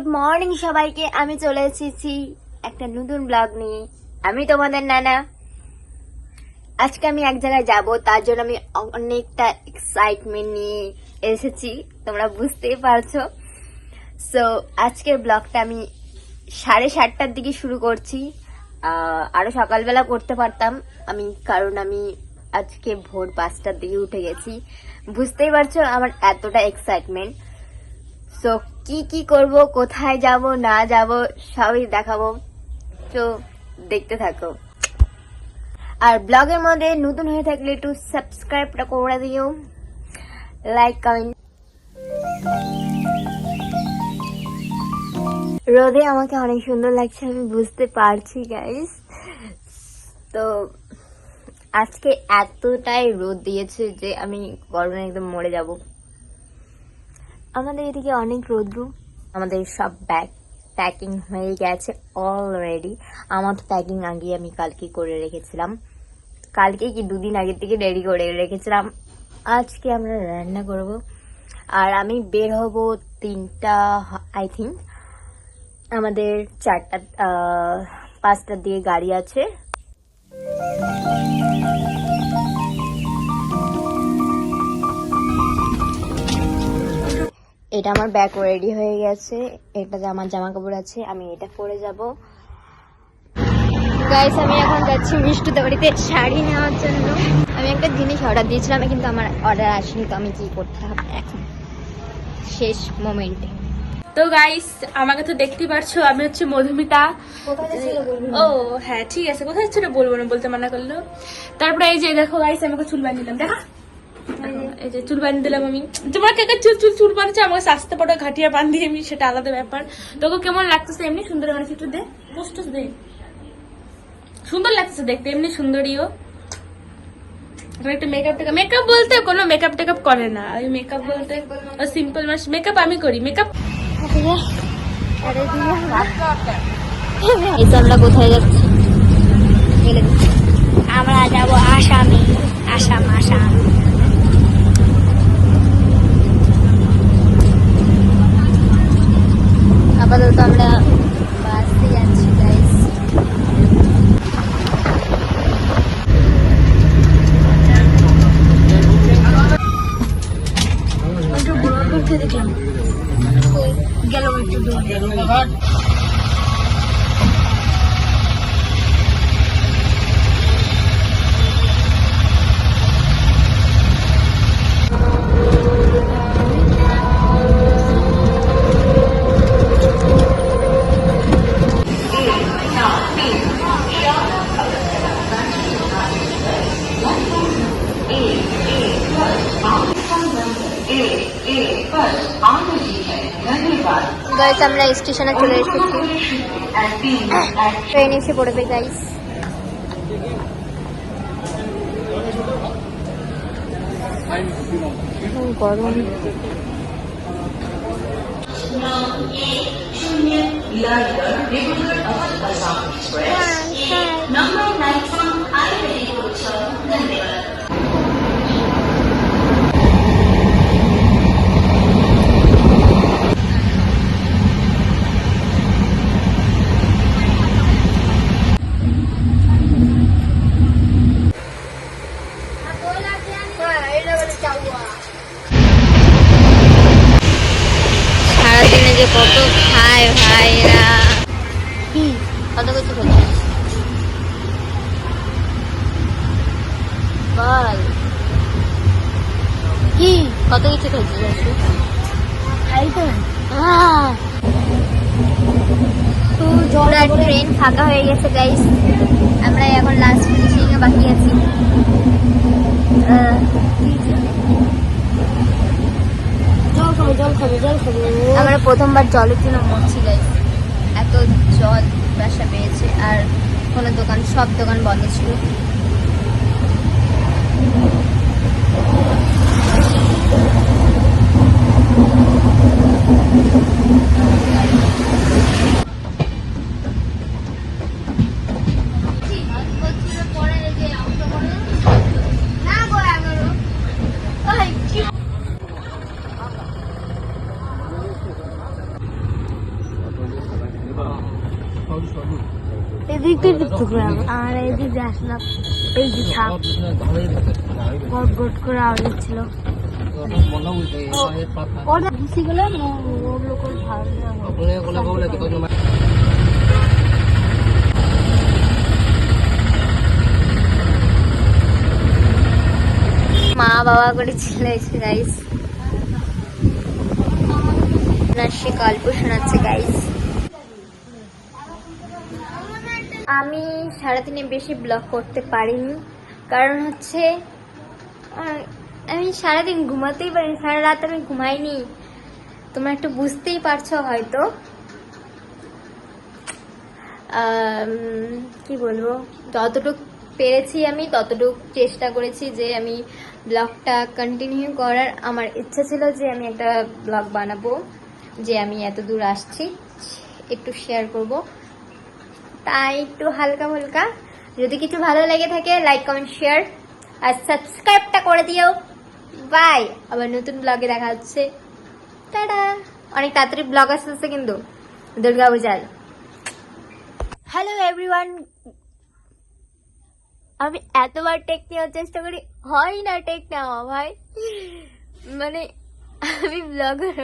Good morning সবাইকে আমি চলে এসেছি একটা নতুন ব্লগ নিয়ে। আমি তোমাদের নানা। আজকে আমি এক জায়গায় যাব তার জন্য আমি অনেকটা এক্সাইটমেন্ট নিয়ে এসেছি তোমরা বুঝতেই পারছ। সো আজকের ব্লগটা আমি সাড়ে সাতটার দিকে শুরু করছি। আহ, আরও সকালবেলা করতে পারতাম। আমি কারণ আমি আজকে ভোর পাঁচটার দিকে উঠে গেছি। বুঝতেই পারছ আমার এতটা এক্সাইটমেন্ট সো কি কি করব, কোথায় যাব, না যাব, সবই দেখাবো। তো দেখতে থাকো। আর ব্লগের মধ্যে নতুন হয়ে থাকলে একটু সাবস্ক্রাইবটা করে দিও। লাইক কমেন্ট রোদে আমাকে অনেক সুন্দর লাগছে, আমি বুঝতে পারছি গাইস তো আজকে এতটাই রোদ দিয়েছে যে আমি গরমে একদম মরে যাব। আমাদের এদিকে অনেক রোদ্রু। আমাদের সব ব্যাগ প্যাকিং হয়ে গেছে অলরেডি আমার তো প্যাকিং আগে আমি কালকে করে রেখেছিলাম। কালকে কি দুদিন আগের থেকে রেডি করে রেখেছিলাম। আজকে আমরা রান্না করব। আর আমি বের হব তিনটা আই থিঙ্ক আমাদের চারটা আহ, পাঁচটার দিকে গাড়ি আছে। এটা আমার ব্যাগ রেডি হয়ে গেছে। এটাতে আমার জামা কাপড় আছে আমি এটা পরে যাব। গাইস আমি এখন যাচ্ছি মিষ্টুদের বাড়িতে শাড়ি নেওয়ার জন্য। আমি একটা জিনিস অর্ডার দিয়েছিলাম কিন্তু আমার অর্ডার আসেনি তো আমি কি করতে হবে এখন? শেষ মোমেন্টে তো গাইস আমাকে তো দেখতে পারছ আমি হচ্ছে মধুমিতা। ও হ্যাঁ ঠিক আছে কোথায় ছিল বলব না বলতে মানা করল। তারপরে এই যে দেখো গাইস আমাকে চুল বানিয়ে দিলাম দেখো? এই যে চুল বানিয়ে দিলাম আমি। তোমার কে কে চুল চুল চুল বানিয়েছে আমাকে সাজতে পারো ঘাটিয়া বান্ধি আমি সেটা আলাদা ব্যাপার। তোকে কেমন লাগতেছে? এমনি সুন্দর বানিয়েছে একটু দে। পোস্ট দে। সুন্দর লাগতেছে দেখতে এমনি সুন্দরীও। একটু মেকআপ টেকআপ মেকআপ বলতে কোনো মেকআপ টেকআপ করে না। ওই মেকআপ বলতে সিম্পল মেকআপ আমি করি। মেকআপ আমরা কোথায় যাচ্ছি? আমরা যাব আসামে। আসাম আসাম। അപ്പോൾ അത് നമ്മുടെ গাইস আমরা স্টেশনে চলে এসেছি ট্রেন এসে পড়বে গাইস গরম সারাদিনে যে কত খায় ভাইরা। কি? কত কিছু করছিস বল। কি? কত কিছু করছিস পুরা ট্রেন ফাঁকা হয়ে গেছে গাইস আমরা এখন লাস্ট ফিনিশিং এ বাকি আছি। আহ, আমরা প্রথমবার জলের জন্য মরছি গাইস এত জল বাসা পেয়েছে। আর কোনো দোকান সব দোকান বন্ধ ছিল। ভূতের পিত্ত করে আর এই যে আসলাম এই যে সাপ গট গট করে আওয়াজ হচ্ছিল। ওটা ঘুষি গেলে ওগুলো করে ভালো মা বাবা করে এসে গাইস সে গল্প শোনাচ্ছে গাইস আমি সারাদিনে বেশি ব্লগ করতে পারিনি। কারণ হচ্ছে আমি সারাদিন ঘুমাতেই পারিনি, সারা রাত আমি ঘুমাইনি। তোমরা একটু বুঝতেই পারছ হয়তো। কি বলব? যতটুকু পেরেছি আমি, ততটুকু চেষ্টা করেছি যে আমি ব্লগটা কন্টিনিউ করার। আমার ইচ্ছা ছিল যে আমি একটা ব্লগ বানাবো, যে আমি এত দূর আসছি। একটু শেয়ার করব। তাই একটু হালকা হালকা যদি কিছু ভালো লেগে থাকে লাইক কমেন্ট শেয়ার আর সাবস্ক্রাইবটা করে দিও। বাই আবার নতুন ব্লগে দেখা হচ্ছে। টাটা! অনেক তাড়াতাড়ি ব্লগ আসতেছে কিন্তু। দুর্গা পূজার হ্যালো এভরিওয়ান আমি এতবার টেক নেওয়ার চেষ্টা করি, হয় না টেক নেওয়া, ভাই। মানে আমি ব্লগার